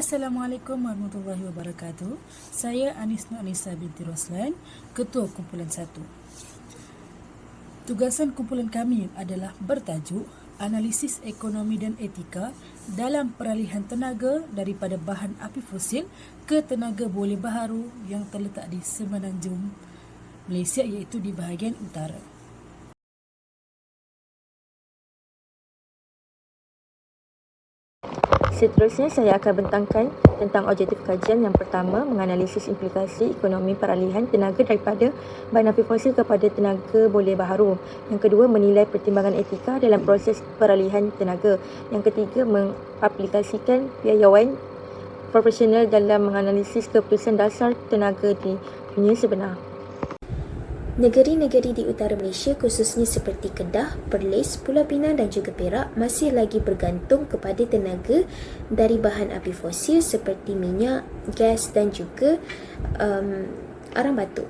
Assalamualaikum warahmatullahi wabarakatuh. Saya Anis Nur Anissa binti Roslan, Ketua Kumpulan 1. Tugasan kumpulan kami adalah bertajuk Analisis Ekonomi dan Etika dalam peralihan tenaga daripada bahan api fosil ke tenaga boleh baharu yang terletak di Semenanjung Malaysia iaitu di bahagian utara. Seterusnya saya akan bentangkan tentang objektif kajian yang pertama menganalisis implikasi ekonomi peralihan tenaga daripada bahan api fosil kepada tenaga boleh baharu. Yang kedua menilai pertimbangan etika dalam proses peralihan tenaga. Yang ketiga mengaplikasikan piawaian profesional dalam menganalisis keputusan dasar tenaga di dunia sebenar. Negeri-negeri di utara Malaysia khususnya seperti Kedah, Perlis, Pulau Pinang dan juga Perak masih lagi bergantung kepada tenaga dari bahan api fosil seperti minyak, gas dan juga um, arang batu.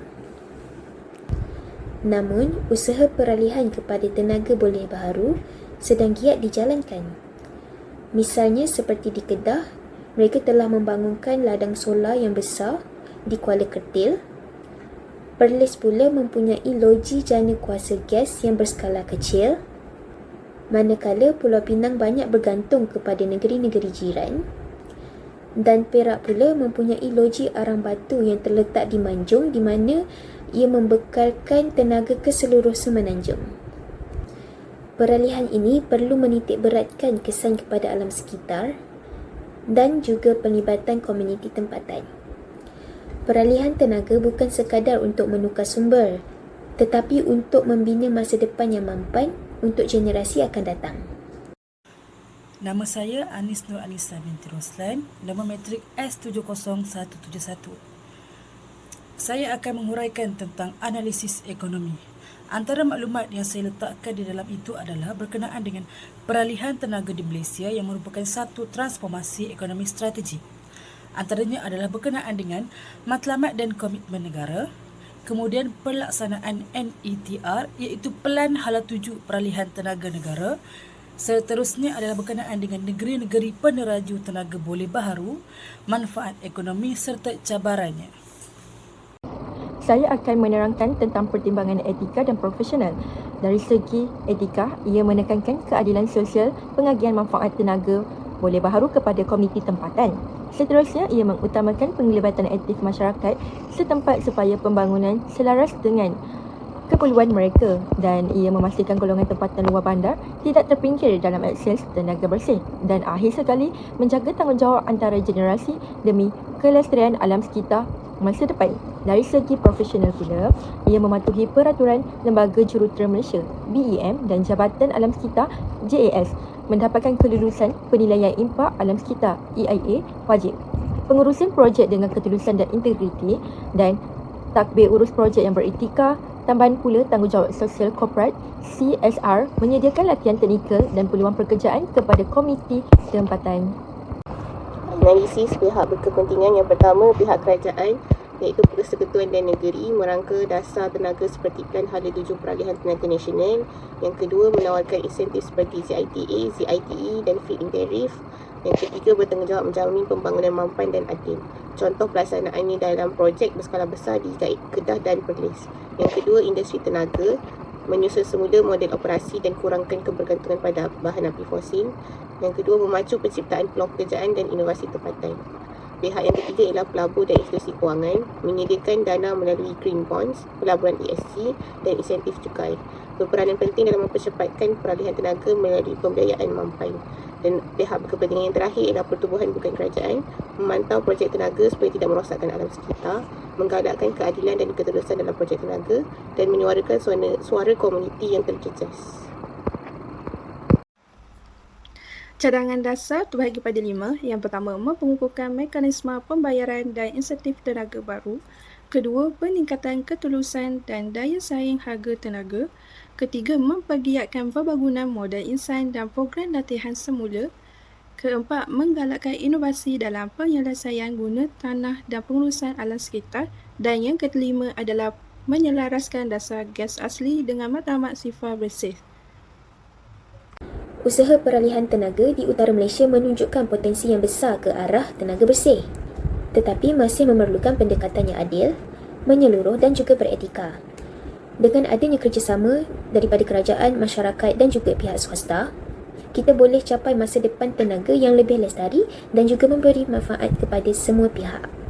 Namun, usaha peralihan kepada tenaga boleh baharu sedang giat dijalankan. Misalnya seperti di Kedah, mereka telah membangunkan ladang solar yang besar di Kuala Kertil Perlis pula mempunyai loji jana kuasa gas yang berskala kecil, manakala Pulau Pinang banyak bergantung kepada negeri-negeri jiran, dan Perak pula mempunyai loji arang batu yang terletak di Manjung di mana ia membekalkan tenaga ke seluruh semenanjung. Peralihan ini perlu menitik beratkan kesan kepada alam sekitar dan juga pelibatan komuniti tempatan. Peralihan tenaga bukan sekadar untuk menukar sumber, tetapi untuk membina masa depan yang mampan untuk generasi akan datang. Nama saya Anis Nur Anissa binti Roslan, nombor matrik S70171. Saya akan menguraikan tentang analisis ekonomi. Antara maklumat yang saya letakkan di dalam itu adalah berkenaan dengan peralihan tenaga di Malaysia yang merupakan satu transformasi ekonomi strategi. Antaranya adalah berkenaan dengan matlamat dan komitmen negara, kemudian pelaksanaan NETR iaitu Pelan Hala Tuju Peralihan Tenaga Negara, seterusnya adalah berkenaan dengan negeri-negeri peneraju tenaga boleh baharu, manfaat ekonomi serta cabarannya. Saya akan menerangkan tentang pertimbangan etika dan profesional. Dari segi etika, ia menekankan keadilan sosial pengagihan manfaat tenaga boleh baharu kepada komiti tempatan. Seterusnya, ia mengutamakan penglibatan aktif masyarakat setempat supaya pembangunan selaras dengan keperluan mereka dan ia memastikan golongan tempatan luar bandar tidak terpinggir dalam akses tenaga bersih dan akhir sekali menjaga tanggungjawab antara generasi demi kelestarian alam sekitar masa depan. Dari segi profesional pula, ia mematuhi peraturan Lembaga Jurutera Malaysia BEM dan Jabatan Alam Sekitar JAS mendapatkan kelulusan penilaian impak alam sekitar EIA wajib. Pengurusan projek dengan ketulusan dan integriti dan takbir urus projek yang beretika, tambahan pula tanggungjawab sosial korporat CSR menyediakan latihan teknikal dan peluang pekerjaan kepada komiti tempatan. Analisis pihak berkepentingan yang pertama pihak kerajaan iaitu Persekutuan dan Negeri merangka dasar tenaga seperti Plan Hala Tuju Peralihan Tenaga Nasional. Yang kedua, menawarkan insentif seperti ZITA, ZITE dan Feed-in Tariff. Yang ketiga, bertanggungjawab menjamin pembangunan mampan dan adil. Contoh pelaksanaannya dalam projek berskala besar di Kedah dan Perlis. Yang kedua, industri tenaga menyusun semula model operasi dan kurangkan kebergantungan pada bahan api fosil. Yang kedua, memacu penciptaan peluang pekerjaan dan inovasi tempatan. Pihak yang ketiga ialah pelabur dan institusi kewangan menyediakan dana melalui green bonds, pelaburan ESG dan insentif cukai. Berperanan penting dalam mempercepatkan peralihan tenaga melalui pembiayaan mampan. Dan pihak berkepentingan yang terakhir ialah pertubuhan bukan kerajaan memantau projek tenaga supaya tidak merosakkan alam sekitar, menggalakkan keadilan dan keterusan dalam projek tenaga dan menyuarakan suara, suara komuniti yang terjejas. Cadangan dasar terbahagi pada lima. Yang pertama, mempengukuhkan mekanisme pembayaran dan insentif tenaga baru. Kedua, peningkatan ketulusan dan daya saing harga tenaga. Ketiga, mempergiatkan pembangunan modal insan dan program latihan semula. Keempat, menggalakkan inovasi dalam penyelesaian guna tanah dan pengurusan alam sekitar. Dan yang kelima adalah menyelaraskan dasar gas asli dengan matlamat sifar bersih. Usaha peralihan tenaga di utara Malaysia menunjukkan potensi yang besar ke arah tenaga bersih. Tetapi masih memerlukan pendekatan yang adil, menyeluruh dan juga beretika. Dengan adanya kerjasama daripada kerajaan, masyarakat dan juga pihak swasta, kita boleh capai masa depan tenaga yang lebih lestari dan juga memberi manfaat kepada semua pihak.